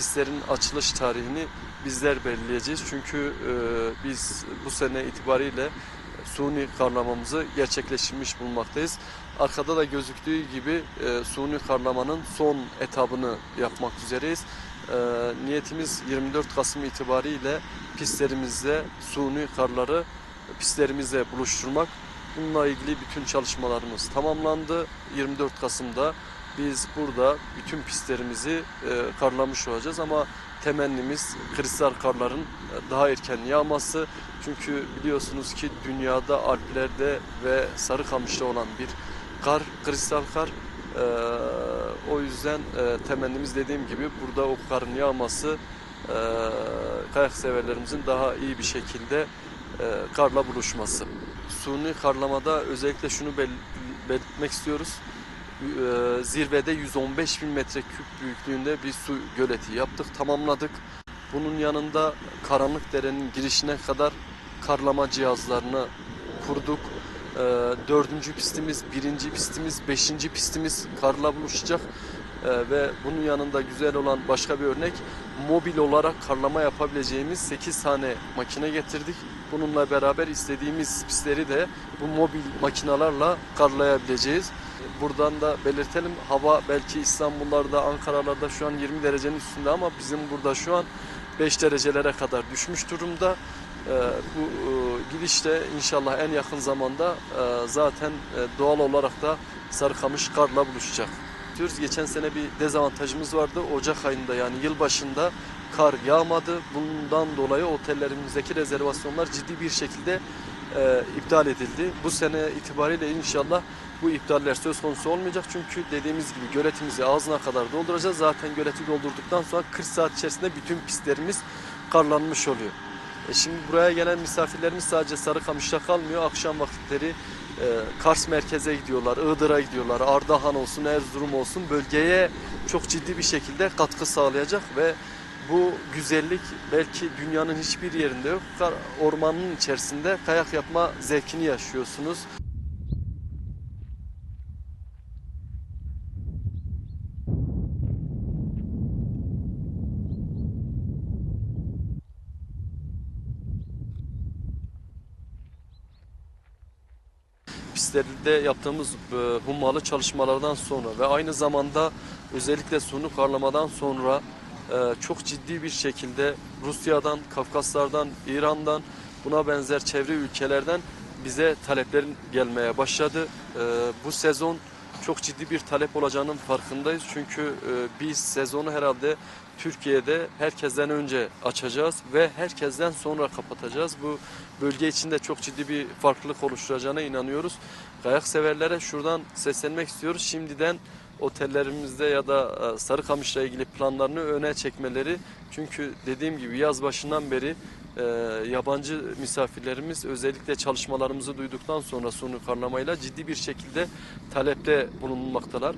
pistlerin açılış tarihini bizler belirleyeceğiz. Çünkü e, biz bu sene itibariyle suni karlamamızı gerçekleştirmiş bulunmaktayız. Arkada da gözüktüğü gibi e, suni karlamanın son etabını yapmak üzereyiz. E, niyetimiz 24 Kasım itibariyle pistlerimizde suni karları pistlerimizle buluşturmak. Bununla ilgili bütün çalışmalarımız tamamlandı. 24 Kasım'da biz burada bütün pistlerimizi e, karlamış olacağız ama temennimiz kristal karların e, daha erken yağması. Çünkü biliyorsunuz ki dünyada Alplerde ve Sarıkamış'ta olan bir kar, kristal kar. E, o yüzden e, temennimiz dediğim gibi burada o karın yağması e, kayak severlerimizin daha iyi bir şekilde e, karla buluşması. Suni karlamada özellikle şunu bel- belirtmek istiyoruz. E, zirvede 115 bin metreküp büyüklüğünde bir su göleti yaptık, tamamladık. Bunun yanında karanlık derenin girişine kadar karlama cihazlarını kurduk. E, dördüncü pistimiz, birinci pistimiz, beşinci pistimiz karla buluşacak. E, ve bunun yanında güzel olan başka bir örnek mobil olarak karlama yapabileceğimiz 8 tane makine getirdik. Bununla beraber istediğimiz pistleri de bu mobil makinalarla karlayabileceğiz. Buradan da belirtelim hava belki İstanbul'larda, Ankara'larda şu an 20 derecenin üstünde ama bizim burada şu an 5 derecelere kadar düşmüş durumda. Ee, bu e, gidişte inşallah en yakın zamanda e, zaten e, doğal olarak da Sarıkamış karla buluşacak. Diyoruz geçen sene bir dezavantajımız vardı. Ocak ayında yani yılbaşında kar yağmadı. Bundan dolayı otellerimizdeki rezervasyonlar ciddi bir şekilde e, iptal edildi. Bu sene itibariyle inşallah bu iptaller söz konusu olmayacak. Çünkü dediğimiz gibi göletimizi ağzına kadar dolduracağız. Zaten göleti doldurduktan sonra 40 saat içerisinde bütün pistlerimiz karlanmış oluyor. E şimdi buraya gelen misafirlerimiz sadece Sarıkamış'ta kalmıyor. Akşam vakitleri e, Kars merkeze gidiyorlar, Iğdır'a gidiyorlar, Ardahan olsun, Erzurum olsun bölgeye çok ciddi bir şekilde katkı sağlayacak ve bu güzellik belki dünyanın hiçbir yerinde yok. Ormanın içerisinde kayak yapma zevkini yaşıyorsunuz. Pistlerde yaptığımız e, hummalı çalışmalardan sonra ve aynı zamanda özellikle sunu karlamadan sonra e, çok ciddi bir şekilde Rusya'dan, Kafkaslardan, İran'dan buna benzer çevre ülkelerden bize taleplerin gelmeye başladı. E, bu sezon çok ciddi bir talep olacağının farkındayız. Çünkü e, biz sezonu herhalde Türkiye'de herkesten önce açacağız ve herkesten sonra kapatacağız. Bu bölge içinde çok ciddi bir farklılık oluşturacağına inanıyoruz. Kayak severlere şuradan seslenmek istiyoruz. Şimdiden otellerimizde ya da e, Sarıkamış'la ilgili planlarını öne çekmeleri. Çünkü dediğim gibi yaz başından beri e, yabancı misafirlerimiz özellikle çalışmalarımızı duyduktan sonra sunu karlamayla ciddi bir şekilde talepte bulunmaktalar.